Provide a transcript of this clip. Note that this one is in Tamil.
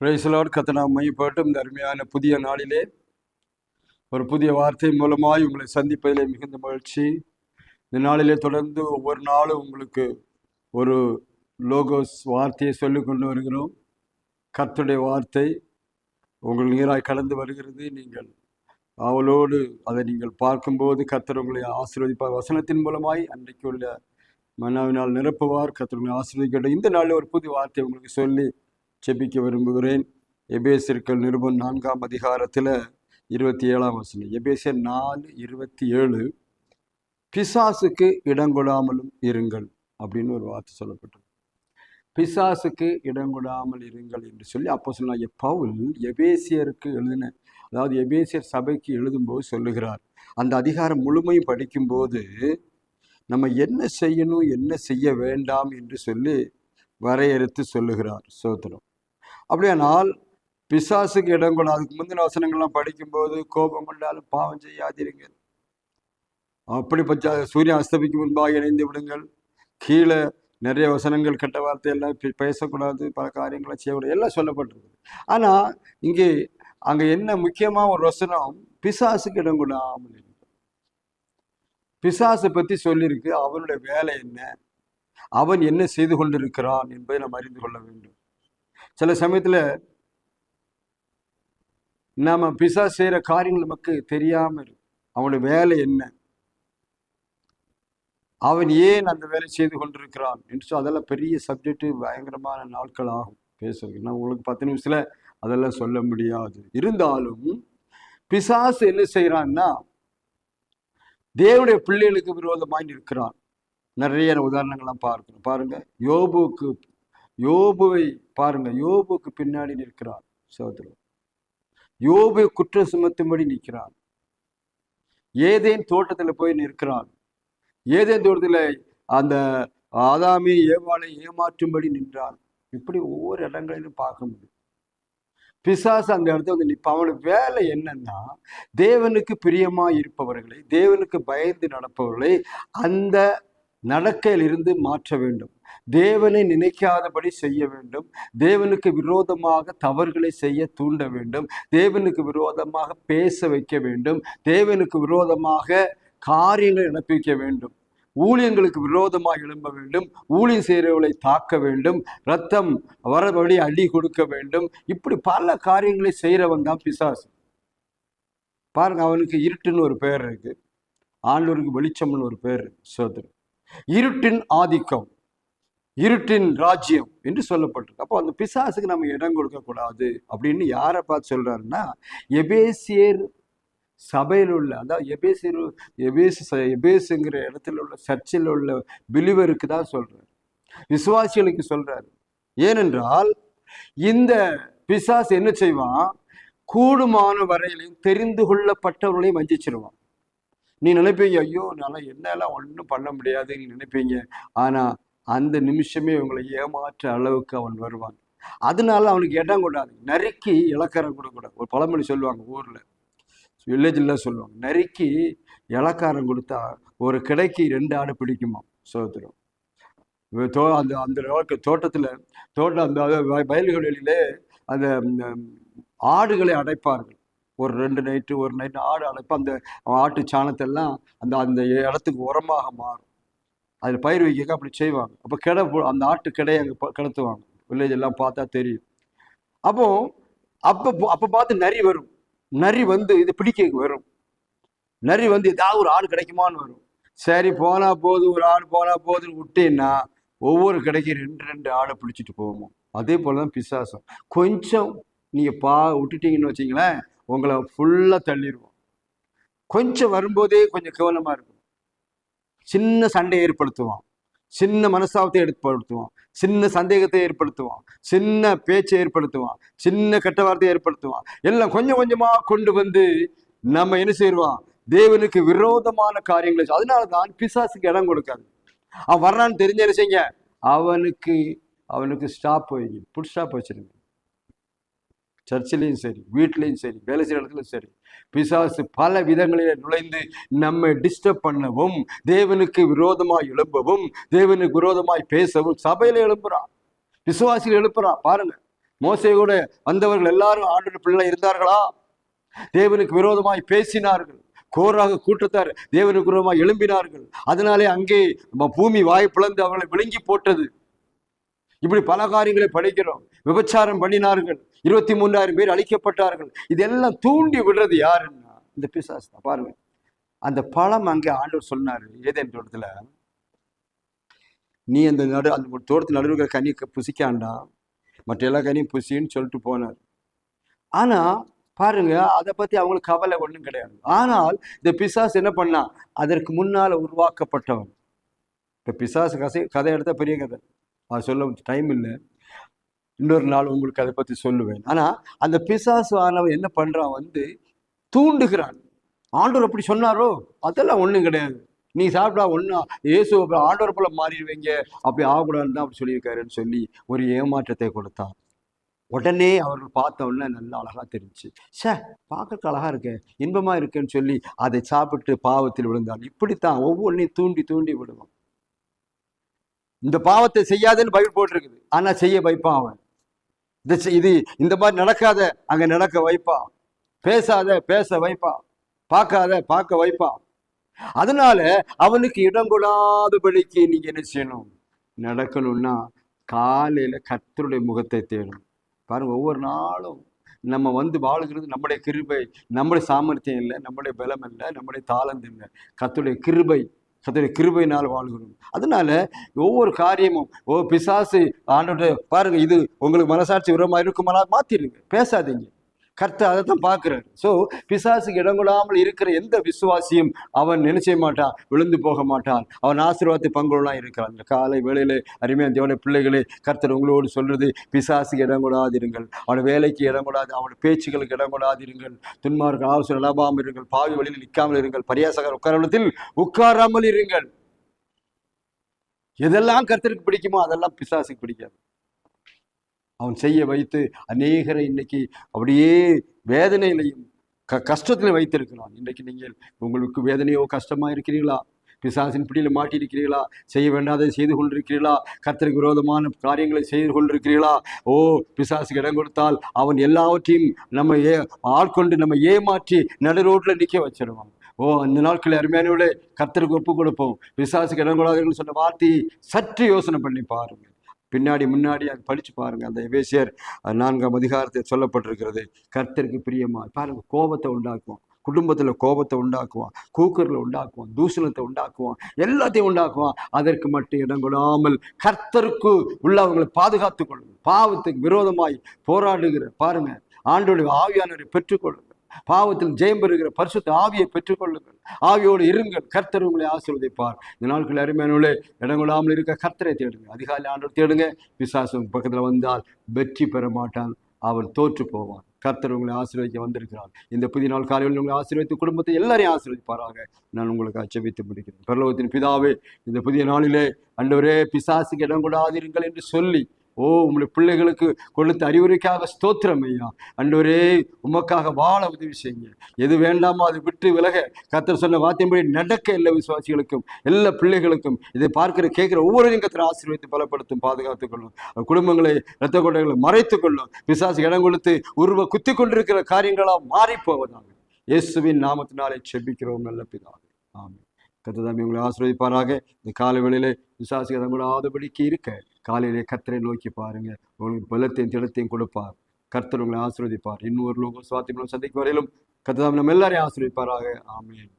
பிரைசலோர் கத்தனா மையப்பட்டும் இந்த அருமையான புதிய நாளிலே ஒரு புதிய வார்த்தை மூலமாய் உங்களை சந்திப்பதிலே மிகுந்த மகிழ்ச்சி. இந்த நாளிலே தொடர்ந்து ஒவ்வொரு நாளும் உங்களுக்கு ஒரு லோகோஸ் வார்த்தையை சொல்லிக்கொண்டு வருகிறோம். கத்துடைய வார்த்தை உங்கள் நீராய் கலந்து வருகிறது. நீங்கள் அவளோடு அதை நீங்கள் பார்க்கும்போது கத்தர் உங்களை ஆசீர்வதிப்பார். வசனத்தின் மூலமாய் அன்றைக்கு உள்ள மன்னாவினால் நிரப்புவார். கத்தர் உங்களை ஆசீர்வதிக்கட்டும் இந்த நாளில் ஒரு புதிய வார்த்தை உங்களுக்கு சொல்லி ஜெபிக்க விரும்புகிறேன். எபேசியர்கள் நிருபம் நான்காம் அதிகாரத்தில் இருபத்தி ஏழாம் வசனம். எபேசியர் நாலு இருபத்தி ஏழு பிசாசுக்கு இடங்கொடாமலும் இருங்கள் அப்படின்னு ஒரு வார்த்தை சொல்லப்பட்டது பிசாசுக்கு இடங்கொடாமல் இருங்கள் என்று சொல்லி அப்போ சொன்னாங்க பவுல் எபேசியருக்கு எழுதின அதாவது எபேசியர் சபைக்கு எழுதும்போது சொல்லுகிறார். அந்த அதிகாரம் முழுமையும் படிக்கும்போது நம்ம என்ன செய்யணும் என்ன செய்ய வேண்டாம் என்று சொல்லி வரையறுத்து சொல்லுகிறார் சோத்திரம். அப்படியானால் பிசாசுக்கு இடம் கொள்ள அதுக்கு முந்தின வசனங்கள்லாம் படிக்கும்போது கோபம் கொண்டாலும் பாவம் செய்யாதீர்கள். அப்படி பச்சா சூரியன் அஸ்தமிக்கு முன்பாக இணைந்து விடுங்கள். கீழே நிறைய வசனங்கள் கெட்ட வார்த்தை எல்லாம் பே- பேசக்கூடாது. பல காரியங்களை செய்யக்கூடாது. எல்லாம் சொல்லப்பட்டிருக்கு ஆனால் இங்கே அங்கே என்ன முக்கியமாக ஒரு வசனம்? பிசாசுக்கு இடம் கொடாமல் பிசாசை பற்றி சொல்லியிருக்கு. அவனுடைய வேலை என்ன? அவன் என்ன செய்து கொண்டிருக்கிறான் என்பதை நாம் அறிந்து கொள்ள வேண்டும். சில சமயத்தில் நாம பிசா செய்கிற காரியங்கள் நமக்கு தெரியாம இருக்கும் அவனுடைய வேலை என்ன? அவன் ஏன் அந்த வேலை செய்து கொண்டிருக்கிறான்? என்று சொல்லி அதெல்லாம் பெரிய சப்ஜெக்ட் பயங்கரமான நாட்கள் ஆகும் பேசுறதுக்கு. நான் உங்களுக்கு பத்து நிமிஷத்துல அதெல்லாம் சொல்ல முடியாது. இருந்தாலும் பிசாசு என்ன செய்யறான்னா தேவனுடைய பிள்ளைகளுக்கு விரோதமாய் நிற்கிறான். நிறைய உதாரணங்கள்லாம் பார்க்கணும். பாருங்க யோபுக்கு யோபுவை பாருங்க யோபுக்கு பின்னாடி நிற்கிறான் சகோதரர். யோபு குற்றம் சுமத்தும்படி நிற்கிறான். ஏதேன் தோட்டத்தில் போய் நிற்கிறான். ஏதேன் தோட்டத்தில் அந்த ஆதாமி ஏவாளை ஏமாற்றும்படி நின்றான். இப்படி ஒவ்வொரு இடங்களிலும் பார்க்க முடியும். பிசாசு அந்த இடத்துல வந்து நிற்பான் அவனுக்கு வேலை என்னன்னா தேவனுக்கு பிரியமா இருப்பவர்களை தேவனுக்கு பயந்து நடப்பவர்களை அந்த நடக்கையிலிருந்து மாற்ற வேண்டும். தேவனை நினைக்காதபடி செய்ய வேண்டும். தேவனுக்கு விரோதமாக தவறுகளை செய்ய தூண்ட வேண்டும். தேவனுக்கு விரோதமாக பேச வைக்க வேண்டும். தேவனுக்கு விரோதமாக காரியங்களை நடப்பிக்க வேண்டும். ஊழியங்களுக்கு விரோதமாக எழும்ப வேண்டும். ஊழியம் செய்கிறவர்களை தாக்க வேண்டும். ரத்தம் வரபடி அடி கொடுக்க வேண்டும். இப்படி பல காரியங்களை செய்கிறவன் தான் பிசாசு. பாருங்க அவனுக்கு இருட்டுன்னு ஒரு பேர் இருக்கு. ஆண்டோருக்கு வெளிச்சம்னு ஒரு பேர் இருக்கு சோதரன் இருட்டின் ஆதிக்கம். இருட்டின் ராஜ்யம் என்று சொல்லப்பட்டிருக்கு. அப்போ அந்த பிசாசுக்கு நம்ம இடம் கொடுக்க கூடாது அப்படின்னு யாரை பார்த்து சொல்றாருன்னா எபேசியர் சபையில் உள்ள அதாவது எபேசியர் எபேசு ச- எபேசுங்கிற இடத்துல உள்ள சர்ச்சில் உள்ள பிலிவருக்கு தான் சொல்றாரு. விசுவாசிகளுக்கு சொல்றாரு. ஏனென்றால் இந்த பிசாஸ் என்ன செய்வான்? கூடுமான வரையிலையும் தெரிந்து கொள்ளப்பட்டவர்களையும் வஞ்சிச்சிருவான். நீ நினைப்பீங்க ஐயோ நல்லா என்னெல்லாம் ஒன்றும் பண்ண முடியாது நீ நினைப்பீங்க. ஆனால் அந்த நிமிஷமே இவங்களை ஏமாற்ற அளவுக்கு அவன் வருவான். அதனால அவனுக்கு இடம் கூடாது நறுக்கி இலக்காரம் கொடுக்கூடாது ஒரு பழமொழி சொல்லுவாங்க ஊர்ல. வில்லேஜில் சொல்லுவாங்க. நறுக்கி இலக்காரம் கொடுத்தா ஒரு கிடைக்கு ரெண்டு ஆடு பிடிக்குமா? சோதரம் தோ அந்த அந்த அளவுக்கு தோட்டத்தில் தோட்டம் அந்த வய- வயல்களிலே அந்த ஆடுகளை அடைப்பார்கள். ஒரு ரெண்டு நைட்டு ஒரு நைட்டு ஆடு அடைப்பா அந்த ஆட்டு சாணத்தெல்லாம் அந்த அந்த இடத்துக்கு உரமாக மாறும். அதில் பயிர் வைக்க அப்படி செய்வாங்க. அப்போ கிடை போ- அந்த ஆட்டு கிடையை அங்கே கிடத்துவாங்க. வில்லேஜ் எல்லாம் பார்த்தா தெரியும். அப்போ அப்போ அப்போ பார்த்து நரி வரும். நரி வந்து இது பிடிக்க வரும். நரி வந்து ஏதாவது ஒரு ஆடு கிடைக்குமான்னு வரும். சரி போனா போதும். ஒரு ஆடு போனா போதுன்னு விட்டேன்னா ஒவ்வொரு கடைக்கு ரெண்டு ரெண்டு ஆடை பிடிச்சிட்டு போவோம். அதே போல தான் பிசாசம். கொஞ்சம் நீங்கள் பா விட்டுட்டீங்கன்னு வச்சிங்களேன் உங்களை ஃபுல்லாக தள்ளிடுவோம் கொஞ்சம் வரும்போதே கொஞ்சம் கவனமாக இருக்கும். சின்ன சண்டை ஏற்படுத்துவான் சின்ன மனஸ்தாபத்தை ஏற்படுத்துவோம். சின்ன சந்தேகத்தை ஏற்படுத்துவான் சின்ன பேச்சை ஏற்படுத்துவான் சின்ன கெட்ட வார்த்தையை ஏற்படுத்துவான் எல்லாம் கொஞ்சம் கொஞ்சமா கொண்டு வந்து நம்ம என்ன செய்வோம்? தேவனுக்கு விரோதமான காரியங்களை அதனால தான் பிசாசுக்கு இடம் கொடுக்காது. அவன் வர்றான்னு தெரிஞ்ச என்ன செய்யுங்க? அவனுக்கு அவனுக்கு ஸ்டாப் வைங்க புட் ஸ்டாப் வச்சிருங்க. சர்ச்சிலையும் சரி வீட்லேயும் சரி வேலை செய்கிற இடத்துலையும் சரி பிசாசு பல விதங்களில் நுழைந்து நம்மை டிஸ்டர்ப் பண்ணவும் தேவனுக்கு விரோதமாய் எழும்பவும் தேவனுக்கு விரோதமாய் பேசவும் சபையில் எழுப்புறான் விசுவாசிகள் எழுப்புறான். பாருங்க மோசையோட கூட வந்தவர்கள் எல்லாரும் ஆண்டு பிள்ளை இருந்தார்களா? தேவனுக்கு விரோதமாய் பேசினார்கள். கோராக கூட்டத்தார் தேவனுக்கு விரோதமாய் எழும்பினார்கள். அதனாலே அங்கே பூமி வாய் பிளந்து அவர்களை விழுங்கி போட்டது. இப்படி பல காரியங்களை படிக்கிறோம். விபச்சாரம் பண்ணினார்கள். இருபத்தி மூன்றாயிரம் பேர் அழிக்கப்பட்டார்கள். இதெல்லாம் தூண்டி விடுறது யாருன்னா இந்த பிசாஸ் தான். பாருங்க. அந்த பழம் அங்கே ஆண்டவர் சொன்னார். ஏதேன் தோட்டத்துல? நீ அந்த நடு அந்த ஒரு தோட்டத்து நடுவில் கனி புசிக்காண்டா மற்ற எல்லா கனியும் புசின்னு சொல்லிட்டு போனார். ஆனா பாருங்க அதை பத்தி அவங்களுக்கு கவலை ஒன்றும் கிடையாது. ஆனால் இந்த பிசாஸ் என்ன பண்ணா அதற்கு முன்னால உருவாக்கப்பட்டவன். இப்போ பிசாஸ் கதை கதை எடுத்தால் பெரிய கதை. அது சொல்ல டைம் இல்லை. இன்னொரு நாள் உங்களுக்கு அதை பற்றி சொல்லுவேன். ஆனால் அந்த பிசாசு ஆனவன் என்ன பண்ணுறான் வந்து தூண்டுகிறான். ஆண்டவர் அப்படி சொன்னாரோ? அதெல்லாம் ஒன்றும் கிடையாது. நீ சாப்பிட்டா ஒன்றா இயேசு அப்புறம் ஆண்டவர் போல மாறிடுவீங்க. அப்படி ஆகக்கூடாதுன்னு தான் அப்படி சொல்லியிருக்காருன்னு சொல்லி ஒரு ஏமாற்றத்தை கொடுத்தான். உடனே அவர்கள் பார்த்த உடனே நல்லா அழகாக தெரிஞ்சுச்சு ச்சே பார்க்கறதுக்கு அழகா இருக்கு. இன்பமாக இருக்குன்னு சொல்லி அதை சாப்பிட்டு பாவத்தில் விழுந்தான். இப்படித்தான் ஒவ்வொன்றையும் தூண்டி தூண்டி விடுவான். இந்த பாவத்தை செய்யாதுன்னு பைபிள் போட்டிருக்குது. ஆனால் செய்ய வைப்பான் அவன். இது இது இந்த மாதிரி நடக்காத அங்கே நடக்க வைப்பான். பேசாத பேச வைப்பான். பார்க்காத பார்க்க வைப்பான். அதனால அவனுக்கு இடம் கொடாதபடிக்கு நீங்க என்ன செய்யணும்? நடக்கணும்னா காலையில கத்தருடைய முகத்தை தேடும் பாருங்க ஒவ்வொரு நாளும் நம்ம வந்து வாழுகிறது நம்முடைய கிருபை. நம்முடைய சாமர்த்தியம் இல்லை நம்முடைய பலம் இல்லை நம்முடைய தாளந்து இல்லை. கத்துடைய கிருபை கர்த்தருடைய கிருபையினால் வாழ்கிறோம். அதனால ஒவ்வொரு காரியமும் ஓ பிசாசு ஆண்டோட பாருங்க இது உங்களுக்கு மனசாட்சி விரமா இருக்குமானா மாத்திருங்க. பேசாதீங்க. கர்த்தர் அதை தான் பார்க்குறாரு. ஸோ பிசாசுக்கு இடம் இருக்கிற எந்த விசுவாசியும் அவன் நினைச்ச மாட்டான் விழுந்து போக மாட்டான். அவன் ஆசீர்வாதத்தை பங்குலாம் இருக்கிறான். இந்த காலை வேலையிலே அருமையான தேவனுடைய பிள்ளைகளே கர்த்தர் உங்களோடு சொல்றது பிசாசுக்கு இடம் கொடாதிருங்கள் அவனோட வேலைக்கு இடம் கொடாது அவனோட பேச்சுகளுக்கு இடம் கொடாதிருங்கள் துன்மார்க்க ஆலோசனை இல்லாமல் இருங்கள். பாவி வழியில் நிற்காமல் இருங்கள். பரியாசகர் உட்காரத்தில் உட்காராமல் இருங்கள். எதெல்லாம் கர்த்தருக்கு பிடிக்குமோ அதெல்லாம் பிசாசுக்கு பிடிக்காது. அவன் செய்ய வைத்து அநேகரை இன்னைக்கு அப்படியே வேதனையிலையும் க கஷ்டத்தில் வைத்திருக்கிறான். இன்றைக்கு நீங்கள் உங்களுக்கு வேதனையோ கஷ்டமாக இருக்கிறீர்களா? பிசாசின் பிடியில் மாட்டியிருக்கிறீர்களா? செய்ய வேண்டாதை செய்து கொண்டிருக்கிறீர்களா? கர்த்தருக்கு விரோதமான காரியங்களை செய்து கொண்டிருக்கிறீர்களா? ஓ பிசாசுக்கு இடம் கொடுத்தால் அவன் எல்லாவற்றையும் நம்ம ஏ ஆட்கொண்டு நம்ம ஏமாற்றி நடு ரோட்டில் நிற்க வச்சிருவான். ஓ அந்த நாட்களில் அருமையானவர்களே கர்த்தருக்கு ஒப்பு கொடுப்போம். பிசாசுக்கு இடம் கொடாதீர்கள் சொன்ன வார்த்தையை சற்று யோசனை பண்ணி பாருங்கள். பின்னாடி முன்னாடி அது படித்து பாருங்கள் அந்த எபேசியர் நான்காம் அதிகாரத்தில் சொல்லப்பட்டிருக்கிறது. கர்த்தருக்கு பிரியமா பாருங்கள் கோபத்தை உண்டாக்குவோம் குடும்பத்தில் கோபத்தை உண்டாக்குவான். கூக்கரில் உண்டாக்குவான். தூசணத்தை உண்டாக்குவான். எல்லாத்தையும் உண்டாக்குவான். அதற்கு மட்டும் இடம் கொடாமல் கர்த்தருக்கு உள்ளவங்களை பாதுகாத்துக் கொள்ளுங்கள். பாவத்துக்கு விரோதமாய் போராடுகிற பாருங்கள் ஆண்டோடைய ஆவியானவரை பெற்றுக்கொள்ளுங்கள். பாவத்தில் ஜெயம் பெறுகிற பரிசுத்த ஆவியை பெற்றுக்கொள்ளுங்கள். ஆவியோடு இருங்கள். கர்த்தர் உங்களை ஆசீர்வதிப்பார். இந்த நாட்கள் அருமையானவர்களே இடம் கொள்ளாமல் இருக்க கர்த்தரை தேடுங்க அதிகாலை ஆண்டவர் தேடுங்க. விசாசம் பக்கத்துல வந்தால் வெற்றி பெற மாட்டான். அவன் தோற்று போவான். கர்த்தர் உங்களை ஆசீர்வதிக்க வந்திருக்கிறார். இந்த புதிய நாள் காலையில் உங்களை ஆசீர்வதித்து குடும்பத்தை எல்லாரையும் ஆசீர்வதிப்பாராக. நான் உங்களுக்கு அச்சபித்து முடிக்கிறேன். பரலோகத்தின் பிதாவே இந்த புதிய நாளிலே அண்டவரே பிசாசுக்கு இடம் கொடாதீர்கள் என்று சொல்லி ஓ உங்களுடைய பிள்ளைகளுக்கு கொடுத்த அறிவுரைக்காக ஸ்தோத்திரம் ஐயா. அண்டவரே உமக்காக வாழ உதவி செய்யுங்க. எது வேண்டாமோ அதை விட்டு விலக. கத்தர் சொன்ன வார்த்தையின்படி நடக்க எல்லா விசுவாசிகளுக்கும் எல்லா பிள்ளைகளுக்கும் இதை பார்க்கிற கேட்கிற ஒவ்வொருவரையும் கர்த்தர் ஆசீர்வதித்து பலப்படுத்தும் பாதுகாத்துக் கொள்ளும். குடும்பங்களை இரத்த கொண்டைகளை மறைத்துக் கொள்ளும். பிசாசு இடம் கொடுத்து உருவ குத்தி கொண்டிருக்கிற காரியங்களாக மாறி போவதாக இயேசுவின் நாமத்தினாலே செபிக்கிறோம் நல்ல பிதாவே. ஆமாம் கத்ததாமி உங்களை ஆசீர்வதிப்பாராக. இந்த காலை வேளையிலே விசுவாசிகள் இடம் கூடாதபடிக்கு இருக்க. காலையிலே கத்தரை நோக்கி பாருங்க. உங்களுக்கு பலத்தையும் திடத்தையும் கொடுப்பார். கர்த்தர் உங்களை ஆசீர்வதிப்பார். இன்னொரு லோகம் சுவாத்திகளும் சந்திக்கும் வரையிலும் கர்த்தர் நம்ம எல்லாரையும் ஆசீர்வதிப்பாராக. ஆமேன்.